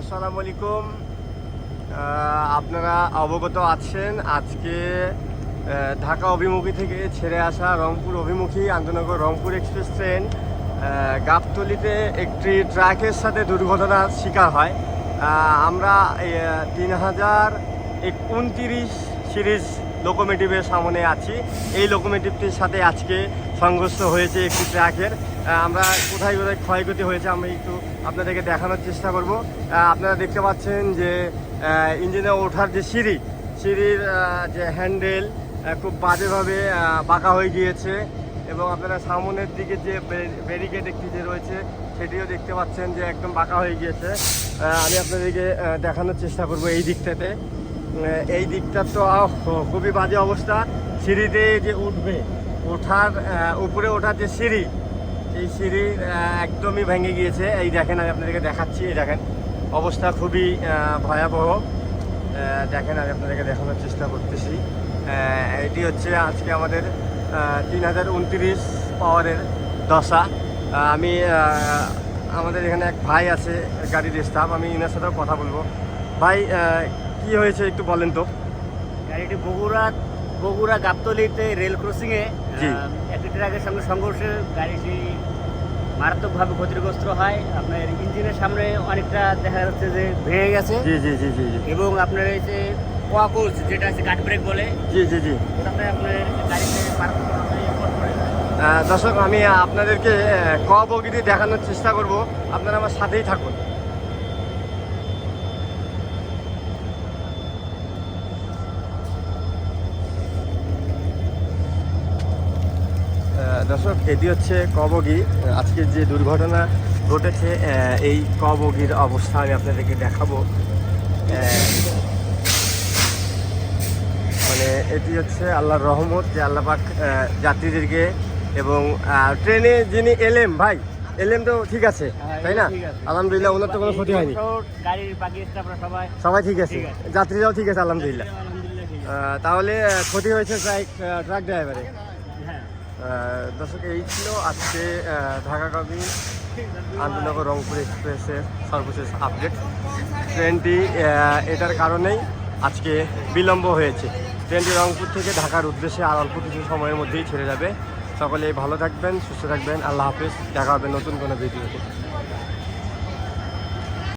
আসসালামু আলাইকুম। আপনারা অবগত আছেন আজকে ঢাকা অভিমুখী থেকে ছেড়ে আসা রংপুর অভিমুখী আন্তনগর রংপুর এক্সপ্রেস ট্রেন গাবতলিতে একটি ট্রাকের সাথে দুর্ঘটনার শিকার হয়। আমরা তিন হাজার উনতিরিশ সিরিজ লোকোমেটিভের সামনে আছি। এই লোকোমেটিভটির সাথে আজকে সংঘর্ষ হয়েছে একটি ট্রাকের। আমরা কোথায় কোথায় ক্ষয়ক্ষতি হয়েছে আমি একটু আপনাদেরকে দেখানোর চেষ্টা করব। আপনারা দেখতে পাচ্ছেন যে ইঞ্জিনে ওঠার যে সিঁড়ি, সিঁড়ির যে হ্যান্ডেল খুব বাজেভাবে বাঁকা হয়ে গিয়েছে এবং আপনারা সামনের দিকে যে ব্যারিকেড একটি যে রয়েছে সেটিও দেখতে পাচ্ছেন যে একদম বাঁকা হয়ে গিয়েছে। আমি আপনাদেরকে দেখানোর চেষ্টা করব এই দিকটাতে। এই দিকটা তো খুবই বাজে অবস্থা। সিঁড়িতে যে উঠবে, ওঠার উপরে ওঠার যে সিঁড়ি এই সিঁড়ি একদমই ভেঙে গিয়েছে। এই দেখেন, আমি আপনাদেরকে দেখাচ্ছি, এই দেখেন, অবস্থা খুবই ভয়াবহ। দেখেন, আমি আপনাদেরকে দেখানোর চেষ্টা করতেছি। এটি হচ্ছে আজকে আমাদের তিন হাজার উনত্রিশ পাওয়ারের দশা। আমি আমাদের এখানে এক ভাই আছে, গাড়ির স্টাফ আমি ইনার সাথেও কথা বলব। ভাই কি হয়েছে একটু বলেন তো। গাড়িটি বগুড়া বগুড়া গাবতলিতে রেল ক্রসিং এ একটি ট্রাকের সঙ্গে সংঘর্ষে গাড়িটি মারাত্মকভাবে ক্ষতিগ্রস্ত হয়। আপনার ইঞ্জিনের সামনে অনেকটা দেখা যাচ্ছে যে ভেঙে গেছে। জি জি জি জি জি। এবং আপনার এই যে কোয়াকোজ যেটা আছে কাট ব্রেক বলে জি জি জি। ওটাতে আপনার গাড়িতে দর্শক আমি আপনাদেরকে ক বগিটি দেখানোর চেষ্টা করব। আপনারা আমার সাথেই থাকুন। দর্শক এটি হচ্ছে কবগি। আজকে যে দুর্ঘটনা ঘটেছে এই কবগির অবস্থা আমি আপনাদেরকে দেখাবো। মানে এটি হচ্ছে আল্লাহর রহমত যে আল্লাহ পাক যাত্রীদেরকে এবং ট্রেনে যিনি এলেম ভাই এলেম তো ঠিক আছে হ্যাঁ, তাই না? আলহামদুলিল্লাহ ওনার তো কোনো ক্ষতি হয়নি। সবাই ঠিক আছে। যাত্রীরাও ঠিক আছে আলহামদুলিল্লাহ। তাহলে ক্ষতি হয়েছে ট্রাক ট্রাক ড্রাইভারে দর্শক, এই ছিল আজকে ঢাকাগামী আন্তনগর রংপুর এক্সপ্রেসের সর্বশেষ আপডেট। ট্রেনটি এটার কারণেই আজকে বিলম্ব হয়েছে। ট্রেনটি রংপুর থেকে ঢাকার উদ্দেশ্যে আর অল্প কিছু সময়ের মধ্যেই ছেড়ে যাবে। সকলে ভালো থাকবেন, সুস্থ থাকবেন। আল্লাহ হাফিজ। দেখা হবে নতুন কোনো ভিডিওতে।